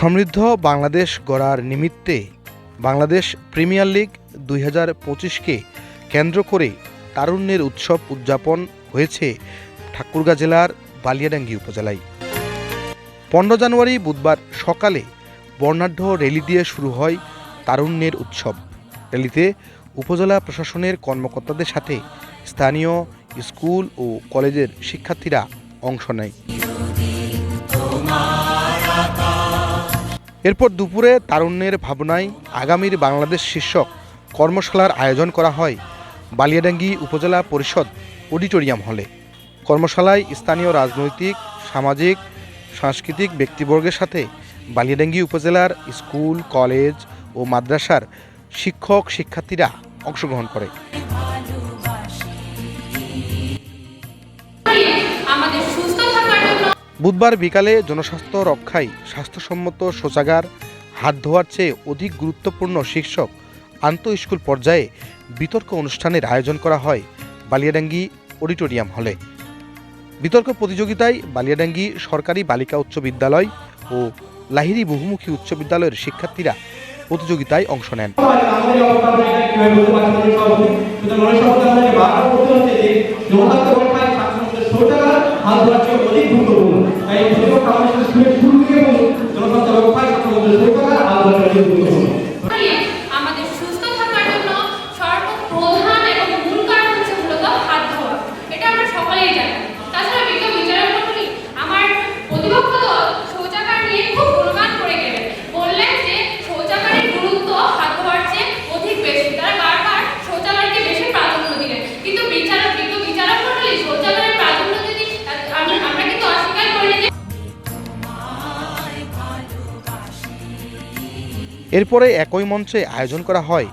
সমৃদ্ধ বাংলাদেশ গড়ার নিমিত্তে বাংলাদেশ প্রিমিয়ার লিগ দুই হাজার পঁচিশকে কেন্দ্র করে তারুণ্যের উৎসব উদযাপন হয়েছে ঠাকুরগাঁ জেলার বালিয়াডাঙ্গি উপজেলায়। পনেরো জানুয়ারি বুধবার সকালে বর্ণাঢ্য র্যালি দিয়ে শুরু হয় তারুণ্যের উৎসব। র্যালিতে উপজেলা প্রশাসনের কর্মকর্তাদের সাথে স্থানীয় স্কুল ও কলেজের শিক্ষার্থীরা অংশ নেয়। এরপর দুপুরে তারুণ্যের ভাবনায় আগামীর বাংলাদেশ শীর্ষক কর্মশালার আয়োজন করা হয় বালিয়াডাঙ্গি উপজেলা পরিষদ অডিটোরিয়াম হলে। কর্মশালায় স্থানীয় রাজনৈতিক, সামাজিক, সাংস্কৃতিক ব্যক্তিবর্গের সাথে বালিয়াডাঙ্গি উপজেলার স্কুল, কলেজ ও মাদ্রাসার শিক্ষক, শিক্ষার্থীরা অংশগ্রহণ করে। আমাদের বুধবার বিকালে জনস্বাস্থ্য রক্ষায় স্বাস্থ্যসম্মত শৌচাগার, হাত ধোয়ার চেয়ে অধিক গুরুত্বপূর্ণ শীর্ষক আন্তঃ স্কুল পর্যায়ে বিতর্ক অনুষ্ঠানের আয়োজন করা হয় বালিয়াডাঙ্গি অডিটোরিয়াম হলে। বিতর্ক প্রতিযোগিতায় বালিয়াডাঙ্গি সরকারি বালিকা উচ্চ বিদ্যালয় ও লাহিড়ী বহুমুখী উচ্চ বিদ্যালয়ের শিক্ষার্থীরা প্রতিযোগিতায় অংশ নেন। Aí eu falei, এরপরে একই মঞ্চে আয়োজন করা হয়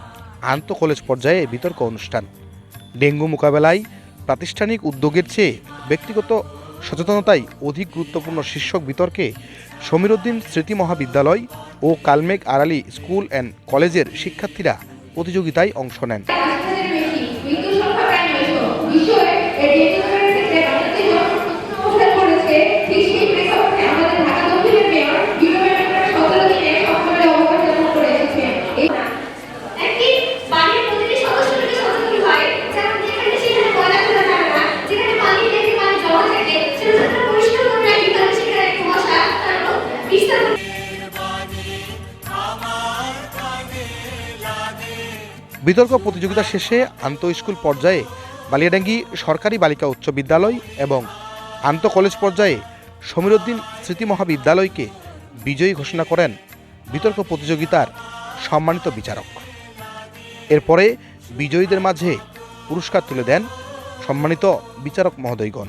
আন্ত কলেজ পর্যায়ে বিতর্ক অনুষ্ঠান। ডেঙ্গু মোকাবেলায় প্রাতিষ্ঠানিক উদ্যোগের চেয়ে ব্যক্তিগত সচেতনতাই অধিক গুরুত্বপূর্ণ শীর্ষক বিতর্কে সমীরুদ্দিন স্মৃতি মহাবিদ্যালয় ও কালমেঘ আড়ালি স্কুল অ্যান্ড কলেজের শিক্ষার্থীরা প্রতিযোগিতায় অংশ নেন। বিতর্ক প্রতিযোগিতা শেষে আন্তঃ স্কুল পর্যায়ে বালিয়াডাঙ্গি সরকারি বালিকা উচ্চ বিদ্যালয় এবং আন্ত কলেজ পর্যায়ে সমীরুদ্দিন স্মৃতি মহাবিদ্যালয়কে বিজয়ী ঘোষণা করেন বিতর্ক প্রতিযোগিতার সম্মানিত বিচারক। এরপরে বিজয়ীদের মাঝে পুরস্কার তুলে দেন সম্মানিত বিচারক মহোদয়গণ।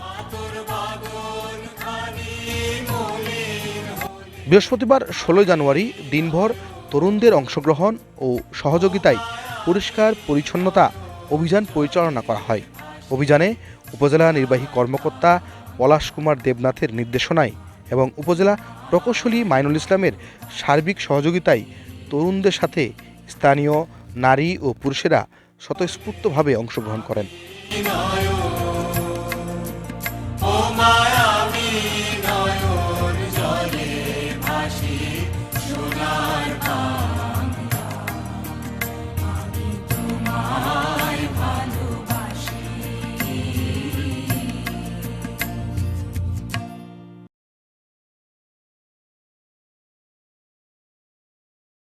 বৃহস্পতিবার ষোলোই জানুয়ারি দিনভর তরুণদের অংশগ্রহণ ও সহযোগিতায় পরিষ্কার পরিচ্ছন্নতা অভিযান পরিচালনা করা হয়। অভিযানে উপজেলা নির্বাহী কর্মকর্তা পলাশ কুমার দেবনাথের নির্দেশনায় এবং উপজেলা প্রকৌশলী মাইনুল ইসলামের সার্বিক সহযোগিতায় তরুণদের সাথে স্থানীয় নারী ও পুরুষেরা স্বতঃস্ফূর্তভাবে অংশগ্রহণ করেন।